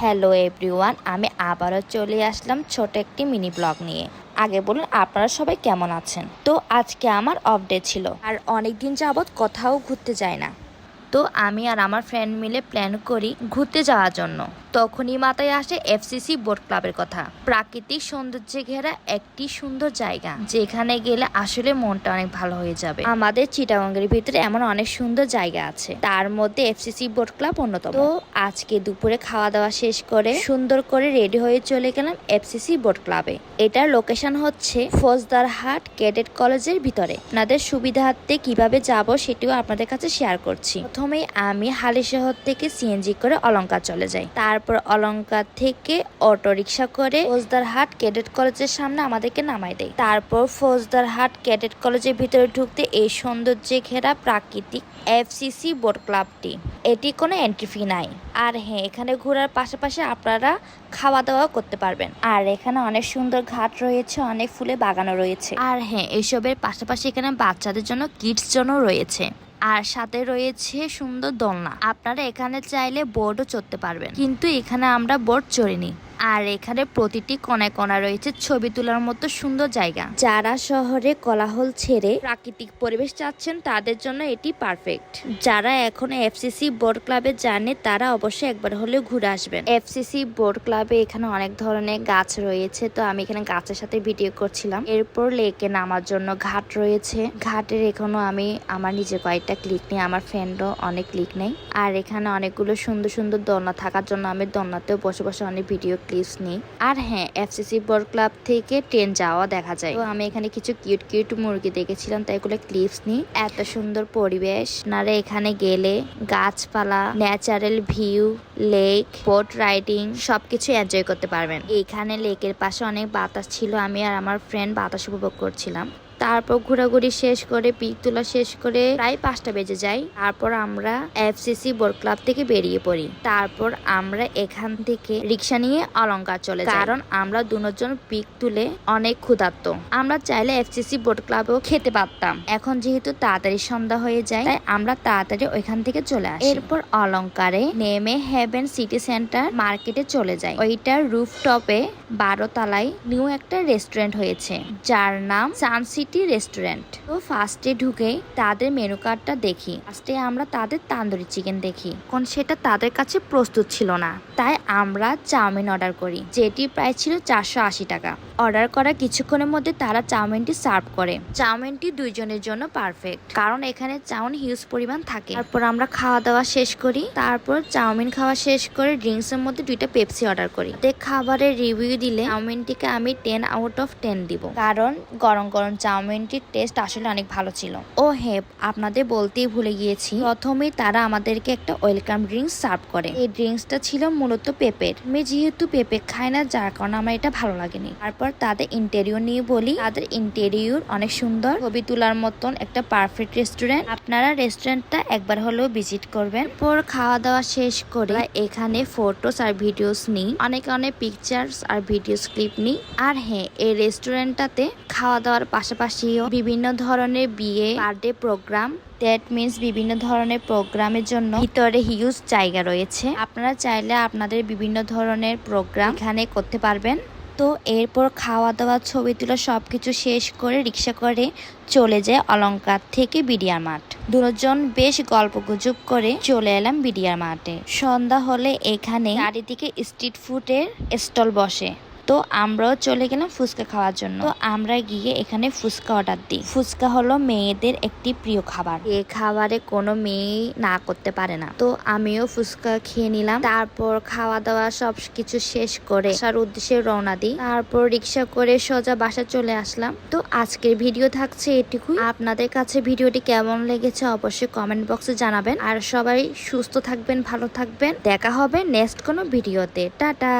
Hello everyone আমি আবারও চলে আসলাম ছোট একটি মিনি ব্লগ নিয়ে। আগে বলুন, আপনারা সবাই কেমন আছেন? তো আজকে আমার অফ ডে ছিল, আর অনেকদিন যাবৎ কোথাও ঘুরতে যায় না। তো আমি আর আমার ফ্রেন্ড মিলে প্ল্যান করি ঘুরতে যাওয়ার জন্য। তখনই মাথায় আসে এফসিসি বোট ক্লাবের কথা। প্রাকৃতিক সৌন্দর্যে ঘেরা একটি সুন্দর জায়গা, যেখানে গেলে আসলে মনটা অনেক ভালো হয়ে যাবে। আমাদের চিটাগঙ্গের ভিতরে এমন অনেক সুন্দর জায়গা আছে। তার মধ্যে এফসিসি বোট ক্লাব অন্যতম। তো আজকে দুপুরে খাওয়া দাওয়া শেষ করে সুন্দর করে রেডি হয়ে চলে গেলাম এফসিসি বোট ক্লাবে এটার লোকেশন হচ্ছে ফৌজদারহাট ক্যাডেট কলেজের ভিতরে। আপনাদের সুবিধার্থে কীভাবে যাব সেটিও আপনাদের কাছে শেয়ার করছি। প্রথমেই আমি হালিশহর থেকে সিএনজি করে অলংকার চলে যাই। তারপর অলংকার থেকে অটো রিক্সা করে ফৌজদারহাট ক্যাডেট কলেজের সামনে আমাদেরকে নামাই দেয়। তারপর ফৌজদারহাট ক্যাডেট কলেজের ভিতরে ঢুকতে এই সৌন্দর্যে ঘেরা প্রাকৃতিক এফসিসি বোট ক্লাবটি। এটি কোনো এন্ট্রি ফি নাই। আর হ্যাঁ এখানে ঘোরার পাশাপাশি আপনারা খাওয়া দাওয়া করতে পারবেন। আর এখানে অনেক সুন্দর ঘাট রয়েছে, অনেক ফুলে বাগানো রয়েছে। আর হ্যাঁ এইসবের পাশাপাশি এখানে বাচ্চাদের জন্য কিডস জন্য রয়েছে। আর সাথে রয়েছে সুন্দর দোলনা। আপনারা এখানে চাইলে বোর্ডও চড়তে পারবেন। কিন্তু এখানে আমরা বোর্ড চড়িনি। আর এখানে প্রতিটি কোনায় কোনা রয়েছে ছবি তোলার মতো সুন্দর জায়গা। যারা শহরে কোলাহল ছেড়ে প্রাকৃতিক পরিবেশ চাচ্ছেন, তাদের জন্য এটি পারফেক্ট যারা এখন এফসিসি বোর্ড ক্লাবে জানে, তারা অবশ্যই একবার হলেও ঘুরে আসবেন। এফসিসি বোর্ড ক্লাবে এখানে অনেক ধরনের গাছ রয়েছে। তো আমি এখানে গাছের সাথে ভিডিও করছিলাম। এরপর লেকে নামার জন্য ঘাট রয়েছে। ঘাটের এখনও আমি আমার নিজের কয়েকটা ক্লিক নিই, আমার ফ্রেন্ডও অনেক ক্লিক নেই। আর এখানে অনেকগুলো সুন্দর সুন্দর দোলনা থাকার জন্য আমি দোলনাতেও বসে বসে অনেক ভিডিও ক্লিপস নিই। আর হ্যাঁ এফসিসি বোর্ড ক্লাব থেকে ট্রেন যাওয়া দেখা যায়। তো আমি এখানে কিছু কিউট কিউট মুরগি দেখেছিলাম, তাই এগুলো ক্লিপস নিই। এত সুন্দর পরিবেশ। আপনারা এখানে গেলে গাছপালা natural view lake boat riding সবকিছু এনজয় করতে পারবেন। এখানে লেকের পাশে অনেক বাতাস ছিল, আমি আর আমার ফ্রেন্ড বাতাস উপভোগ করছিলাম। তারপর ঘোরাঘুরি শেষ করে পিক তোলা শেষ করে প্রায় পাঁচটা বেজে যাই তারপর আমরা এফসিসি বোর্ড ক্লাব থেকে বেরিয়ে পড়ি। তারপর আমরা এখান থেকে রিক্সা নিয়ে অলংকার চলে কারণ আমরা দুজন পিক তুলে অনেক ক্ষুধার্ত। আমরা চাইলে এফসিসি বোর্ড ক্লাবেও খেতে পারতাম। এখন যেহেতু তাড়াতাড়ি সন্ধ্যা হয়ে যায়, তাই আমরা তাড়াতাড়ি ওইখান থেকে চলে আসি। এরপর অলংকারে নেমে হেভেন সিটি সেন্টার মার্কেটে চলে যাই। ওইটার রুফটপে বারো তলায় নিউ একটা রেস্টুরেন্ট হয়েছে, যার নাম সান সিটি রেস্টুরেন্ট। তো ফার্স্টে ঢুকে তাদের মেনু কার্ডটা দেখি। ফার্স্টে আমরা তাদের তান্দুরি চিকেন দেখি। কোন সেটা তাদের কাছে প্রস্তুত ছিল না। তাই আমরা চাউমিন অর্ডার করি যেটি প্রায় ছিল চারশো আশি টাকা। অর্ডার করা কিছুক্ষণের মধ্যে তারা চাউমিনটি সার্ভ করে। চাউমিনটি দুইজনের জন্য পারফেক্ট। কারণ এখানে চাউমিন হিউজ পরিমাণ থাকে। তারপর আমরা খাওয়া দাওয়া শেষ করি। তারপর চাউমিন খাওয়া শেষ করে ড্রিঙ্কস এর মধ্যে দুইটা পেপসি অর্ডার করি। খাবারের রিভিউ দিলে চাউমিনটিকে আমি টেন আউট অফ টেন দিব। কারণ গরম গরম চাউমিনটির টেস্ট আসলে অনেক ভালো ছিল। ও হেপ, আপনাদের বলতেই ভুলে গিয়েছি। প্রথমেই তারা আমাদেরকে একটা ওয়েলকাম ড্রিঙ্কস সার্ভ করে। এই ড্রিঙ্কসটা ছিল মূলত পেঁপের। আমি যেহেতু পেঁপে খাই না, যার কারণে আমার এটা ভালো লাগেনি। তারপর তাদের ইন্টেরিয়র নিয়ে বলি। তাদের ইন্টেরিয়র অনেক সুন্দর। ছবি তোলার মতন একটা পারফেক্ট রেস্টুরেন্ট আপনারা রেস্টুরেন্টটা একবার হলেও ভিজিট করবেন। পর খাওয়া দাওয়া শেষ করে এখানে ফটোস আর ভিডিওস নিই। অনেক অনেক পিকচার্স আর ভিডিওস ক্লিপ নিই। আর হ্যাঁ এই রেস্টুরেন্টটাতে খাওয়া দাওয়ার পাশাপাশিও বিভিন্ন ধরনের বিয়ে বার্থডে প্রোগ্রাম দ্যাট মিনস বিভিন্ন ধরনের প্রোগ্রামের জন্য ভিতরে হিউজ জায়গা রয়েছে। আপনারা চাইলে আপনাদের বিভিন্ন ধরনের প্রোগ্রাম এখানে করতে পারবেন। তো এরপর খাওয়া দাওয়া ছবি তোলা সব কিছু শেষ করে রিক্সা করে চলে যায় অলঙ্কার থেকে বিডিয়ার মাঠ। দুজন বেশ গল্প গুজব করে চলে এলাম বিডিয়ার মাঠে। সন্ধ্যা হলে এখানে চারিদিকে স্ট্রিট ফুডের স্টল বসে। তো আমরাও চলে গেলাম ফুচকা খাওয়ার জন্য। তো আমরা গিয়ে এখানে ফুচকা অর্ডার দিই। ফুচকা হলো মেয়েদের একটি প্রিয় খাবার। এই খাবারে কোনো মেয়ে না করতে পারে না। তো আমিও ফুচকা খেয়ে নিলাম। তারপর খাওয়া দাওয়া সব কিছু শেষ করে আসার উদ্দেশ্যে রওনা দিই। তারপর রিক্সা করে সোজা বাসা চলে আসলাম। তো আজকের ভিডিও থাকছে এটুকুই। আপনাদের কাছে ভিডিওটি কেমন লেগেছে অবশ্যই কমেন্ট বক্সে জানাবেন। আর সবাই সুস্থ থাকবেন, ভালো থাকবেন। দেখা হবে নেক্সট কোনো ভিডিওতে। টাটা!